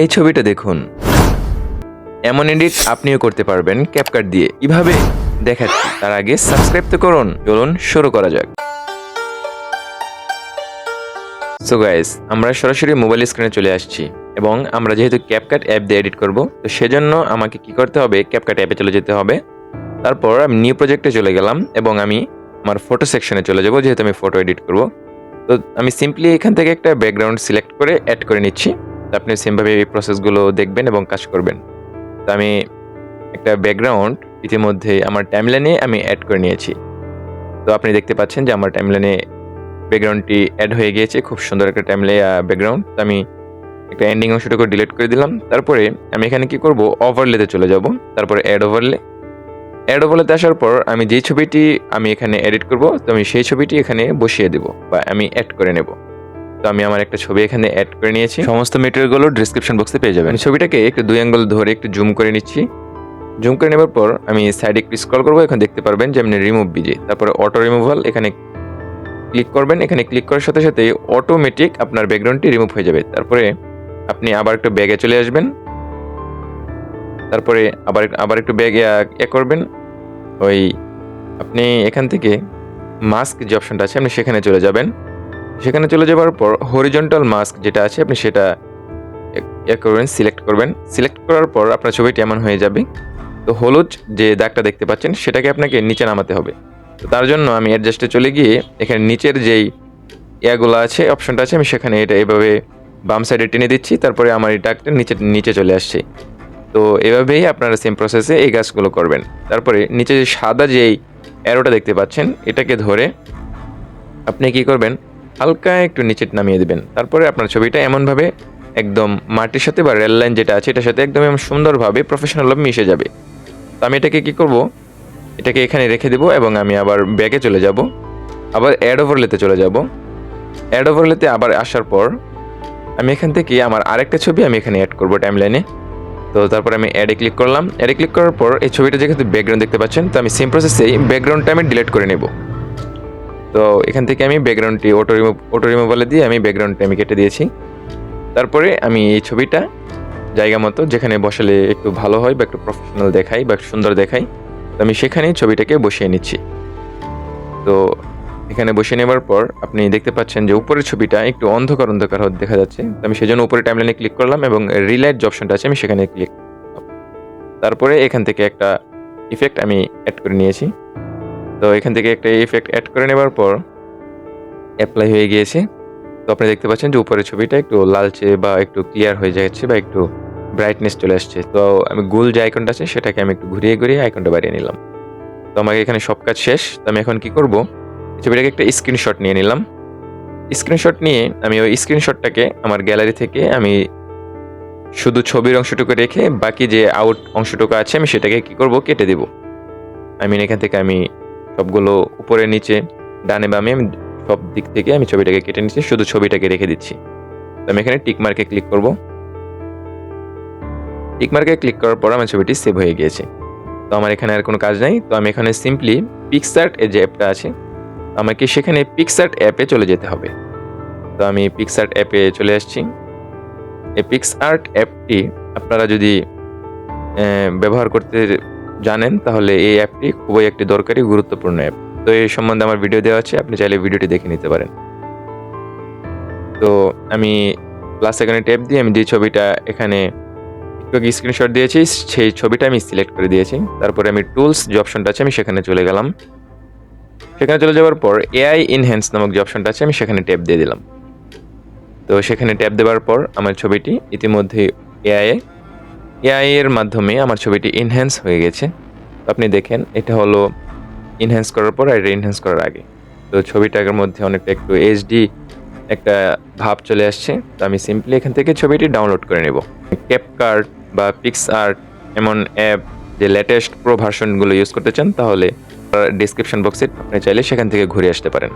এই ছবিটা দেখুন। এমন এডিট আপনিও করতে পারবেন ক্যাপকাট দিয়ে। কীভাবে দেখাচ্ছি। তার আগে সাবস্ক্রাইব তো করুন। চলুন শুরু করা যাক। সো গাইস আমরা সরাসরি মোবাইল স্ক্রিনে চলে আসছি এবং আমরা যেহেতু ক্যাপকাট অ্যাপ দিয়ে এডিট করব, তো সেজন্য আমাকে কি করতে হবে? ক্যাপকাট অ্যাপে চলে যেতে হবে। তারপর আমি নিউ প্রজেক্টে চলে গেলাম এবং আমি আমার ফটো সেকশনে চলে যাব, যেহেতু আমি ফটো এডিট করব। তো আমি সিম্পলি এখান থেকে একটা ব্যাকগ্রাউন্ড সিলেক্ট করে অ্যাড করে নিচ্ছি। আপনি সেমভাবে এই প্রসেসগুলো দেখবেন এবং কাজ করবেন। তো আমি একটা ব্যাকগ্রাউন্ড ইতিমধ্যে আমার টাইমলাইনে আমি অ্যাড করে নিয়েছি। তো আপনি দেখতে পাচ্ছেন যে আমার টাইমলাইনে ব্যাকগ্রাউন্ডটি অ্যাড হয়ে গিয়েছে, খুব সুন্দর একটা টাইমলাইন ব্যাকগ্রাউন্ড তো আমি একটা এন্ডিং অংশটুকু ডিলিট করে দিলাম। তারপরে আমি এখানে কি করব? ওভারলেতে চলে যাব। তারপরে অ্যাড ওভারলে অ্যাড ওভারলেতে আসার পর আমি যে ছবিটি আমি এখানে এডিট করব, তো আমি সেই ছবিটি এখানে বসিয়ে দেব বা আমি অ্যাড করে নেব। তো আমি আমার একটা ছবি এখানে অ্যাড করে নিয়েছি। সমস্ত মেটেরিয়ালগুলো ডিসক্রিপশন বক্সে পেয়ে যাবেন। ছবিটাকে একটু দুই অ্যাঙ্গেল ধরে একটু জুম করে নিচ্ছি। জুম করে নেবার পর আমি সাইডে একটু স্ক্রল করব, এখন দেখতে পারবেন যে আমি রিমুভ বিজে তারপরে অটো রিমুভাল এখানে ক্লিক করবেন। এখানে ক্লিক করার সাথে সাথে অটোমেটিক আপনার ব্যাকগ্রাউন্ডটি রিমুভ হয়ে যাবে। তারপরে আপনি আবার একটু ব্যাগে চলে আসবেন। তারপরে আবার আবার একটু ব্যাগে এ করবেন। ওই আপনি এখান থেকে মাস্ক যে অপশনটা আছে, আপনি সেখানে চলে যাবেন। সেখানে চলে যাওয়ার পর হরিজন্টাল মাস্ক যেটা আছে, আপনি সেটা করবেন সিলেক্ট করবেন। সিলেক্ট করার পর আপনার ছবিটি এমন হয়ে যাবে। তো হলুদ যে দাগটা দেখতে পাচ্ছেন, সেটাকে আপনাকে নিচে নামাতে হবে। তো তার জন্য আমি অ্যাডজাস্টে চলে গিয়ে এখানে নিচের যেই ইয়াগুলো আছে অপশনটা আছে, আমি সেখানে এটা এভাবে বাম সাইডে টেনে দিচ্ছি। তারপরে আমার এই দাগটা নিচে নিচে চলে আসছে। তো এভাবেই আপনারা সেম প্রসেসে এই গাছগুলো করবেন। তারপরে নিচে যে সাদা যেই অ্যারোটা দেখতে পাচ্ছেন, এটাকে ধরে আপনি কি করবেন? হালকা একটু নিচে নামিয়ে দেবেন। তারপরে আপনার ছবিটা এমনভাবে একদম মাটির সাথে বা রেল লাইন যেটা আছে, এটার সাথে একদম সুন্দরভাবে প্রফেশনালভাবে মিশে যাবে। তো আমি এটাকে কী করব? এটাকে এখানে রেখে দেবো এবং আমি আবার ব্যাগে চলে যাব। আবার অ্যাড ওভারলেতে চলে যাব। অ্যাড ওভারলেতে আবার আসার পর আমি এখান থেকে আমার আরেকটা ছবি আমি এখানে অ্যাড করব টাইমলাইনে তো তারপর আমি অ্যাডে ক্লিক করলাম। অ্যাডে ক্লিক করার পর এই ছবিটা যেহেতু ব্যাকগ্রাউন্ড দেখতে পাচ্ছেন, তো আমি সেম প্রসেসেই ব্যাকগ্রাউন্ডটা আমি ডিলিট করে নেব। তো এখান থেকে আমি ব্যাকগ্রাউন্ডটি অটো রিমুভ অটো রিমুভালে দিয়ে আমি ব্যাকগ্রাউন্ডটা আমি কেটে দিয়েছি। তারপরে আমি এই ছবিটা জায়গা মতো যেখানে বসালে একটু ভালো হয় বা একটু প্রফেশনাল দেখাই বা সুন্দর দেখাই, তো আমি সেখানেই ছবিটাকে বসিয়ে নিচ্ছি। তো এখানে বসিয়ে নেবার পর আপনি দেখতে পাচ্ছেন যে উপরের ছবিটা একটু অন্ধকার অন্ধকার দেখা যাচ্ছে। তো আমি সেজন্য উপরে টাইমলাইনে ক্লিক করলাম এবং রিলাইট যে অপশনটা আছে আমি সেখানে ক্লিক তারপরে এখান থেকে একটা ইফেক্ট আমি অ্যাড করে নিয়েছি। তো এখান থেকে একটা ইফেক্ট অ্যাড করে নেবার পর অ্যাপ্লাই হয়ে গিয়েছে। তো আপনি দেখতে পাচ্ছেন যে উপরের ছবিটা একটু লালচে বা একটু ক্লিয়ার হয়ে যাচ্ছে বা একটু ব্রাইটনেস চলে আসছে। তো আমি গোল যে আইকনটা আছে সেটাকে আমি একটু ঘুরিয়ে ঘুরিয়ে আইকনটা বাড়িয়ে নিলাম। তো আমাকে এখানে সব কাজ শেষ। তো আমি এখন কি করব? ছবিটাকে একটা স্ক্রিনশট নিয়ে নিলাম। স্ক্রিনশট নিয়ে আমি ওই স্ক্রিনশটটাকে আমার গ্যালারি থেকে আমি শুধু ছবির অংশটুকু রেখে বাকি যে আউট অংশটুকু আছে আমি সেটাকে কি করব? কেটে দেব। আই মিন এখান থেকে আমি সবগুলো উপরে, নিচে, ডানে বামে, আমি সব দিক থেকে আমি ছবিটাকে কেটে নিচ্ছি, শুধু ছবিটাকে রেখে দিচ্ছি। তো আমি এখানে টিক মার্কে ক্লিক করব। টিক মার্কে ক্লিক করার পর আমার ছবিটি সেভ হয়ে গিয়েছে। তো আমার এখানে আর কোনো কাজ নাই। তো আমি এখানে সিম্পলি পিকসার্ট এর যে অ্যাপটা আছে, আমাকে সেখানে পিকসার্ট অ্যাপে চলে যেতে হবে। তো আমি পিকসার্ট অ্যাপে চলে আসছি। এই পিক্স আর্ট অ্যাপটি আপনারা যদি ব্যবহার করতে জানেন, তাহলে এই অ্যাপটি খুবই একটি দরকারি, গুরুত্বপূর্ণ অ্যাপ তো এই সম্বন্ধে আমার ভিডিও দেওয়া আছে, আপনি চাইলে ভিডিওটি দেখে নিতে পারেন। তো আমি প্লাস এখানে ট্যাপ দিয়ে আমি যে ছবিটা এখানে একটু স্ক্রিনশট দিয়েছি, সেই ছবিটা আমি সিলেক্ট করে দিয়েছি। তারপরে আমি টুলস যে অপশনটা আছে, আমি সেখানে চলে গেলাম। সেখানে চলে যাওয়ার পর এআই ইনহ্যান্স নামক যে অপশনটা আছে, আমি সেখানে ট্যাপ দিয়ে দিলাম। তো সেখানে ট্যাপ দেওয়ার পর আমার ছবিটি ইতিমধ্যে এআই এআই এর মাধ্যমে আমার ছবিটি ইনহ্যান্স হয়ে গেছে। আপনি দেখেন, এটা হলো ইনহ্যান্স করার পর আর এটা ইনহ্যান্স করার আগে। তো ছবিটার মধ্যে অনেকটা একটু এইচডি একটা ভাব চলে আসছে। তো আমি সিম্পলি এখান থেকে ছবিটি ডাউনলোড করে নেব। ক্যাপকার্ট বা পিক্স আর্ট এমন অ্যাপ যে লেটেস্ট প্রো ভার্সনগুলো ইউজ করতে চান, তাহলে ডিসক্রিপশন বক্সে আপনি চাইলে সেখান থেকে ঘুরে আসতে পারেন।